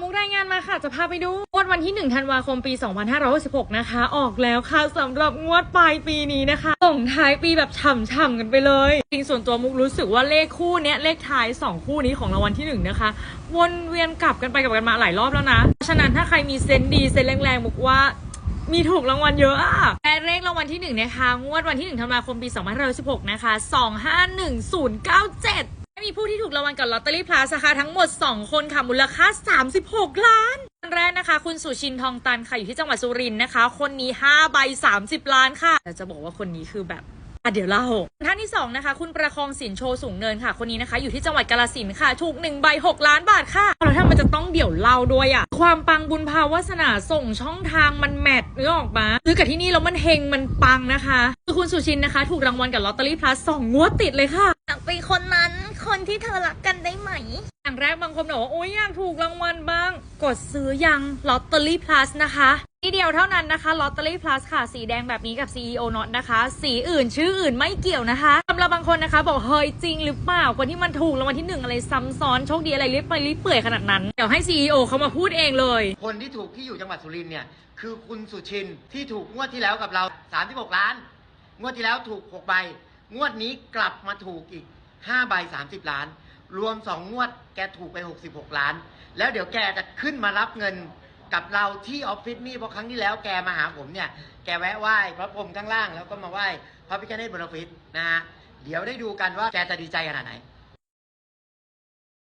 มุกรายงานมาค่ะ จะพาไปดูงวดวันที่ 1 ธันวาคมปี 2566 นะคะ ออกแล้วค่ะสำหรับงวดปลายปีนี้นะคะ ส่งท้ายปีแบบฉ่ำๆกันไปเลย จริงส่วนตัวมุกรู้สึกว่าเลขคู่เนี้ยเลขท้าย 2 คู่นี้ของรางวัลที่ 1 นะคะ วนเวียนกลับกันไปกลับกันมาหลายรอบแล้วนะเพราะฉะนั้นถ้าใครมีเซนดีเซนแรงๆมุกว่ามีถูกรางวัลเยอะอะและเลขรางวัลที่1นะคะ งวดวันที่1ธันวาคมปี2516นะคะ 251097 มีผู้ที่ถูกรางวัลกับลอตเตอรี่พลาสค่ะทั้งหมด 2 คนค่ะมูลค่า 36 ล้านคนแรกนะคะ คุณสุชินทองตันค่ะอยู่ที่จังหวัดสุรินทร์นะคะ คนนี้5ใบ30 ล้านค่ะแต่จะบอกว่าคนนี้คือแบบ่ะเดี๋ยวเล่าท่านที่2นะคะคุณประคองสินโชสูงเนินค่ะ คนนี้นะคะ อยู่ที่จังหวัดกาลสินค่ะ ถูก1ใบ6ล้านบาทค่ะแล้วถ้ามันจะต้องเดี๋ยวเล่าด้วยอะความปังบุญภาวาสนาส่งช่องทางมันแมทนึกอออกมาซื้อกับที่นี่แล้วมันเฮงมันปังนะคะคือคุณสุชินนะคะ ถูกรางวัลกับลอตเตอรี่พลัสสองงวดติดเลยค่ะเป็นคนนั้น คนที่เธอรักกันได้ไหม อย่างแรกบางคนบอกว่าโอ๊ยอยากถูกรางวัลบ้าง กดซื้อยังลอตเตอรี่พลัสนะคะที่เดียวเท่านั้นนะคะลอตเตอรี่พลัสค่ะ สีแดงแบบนี้กับ CEO Not นะคะ สีอื่นชื่ออื่นไม่เกี่ยวนะคะสำหรับบางคนนะคะ บอกเฮ้ยจริงหรือเปล่าคนที่มันถูกรางวัลที่หนึ่งอะไรซ้ำซ้อนโชคดีอะไรรีบไปรีบเปื่อยขนาดนั้น เดี๋ยวให้ CEO เขามาพูดเองเลย คนที่ถูกที่อยู่จังหวัดสุรินทร์เนี่ยคือคุณสุชินที่ถูกงวดที่แล้วกับเรา36ล้าน งวดที่แล้วถูก6ใบงวดนี้กลับมาถูกอีก ห้าใบสามสิบล้าน รวมสองงวดแกถูกไปหกสิบหกล้าน แล้วเดี๋ยวแกจะขึ้นมารับเงินกับเราที่ออฟฟิศนี่เพราะครั้งที่แล้วแกมาหาผมเนี่ย แกแวะไหว้พระพรหมข้างล่างแล้วก็มาไหว้พระพิฆเนศบนออฟฟิศนะฮะเดี๋ยวได้ดูกันว่าแกจะดีใจขนาดไหน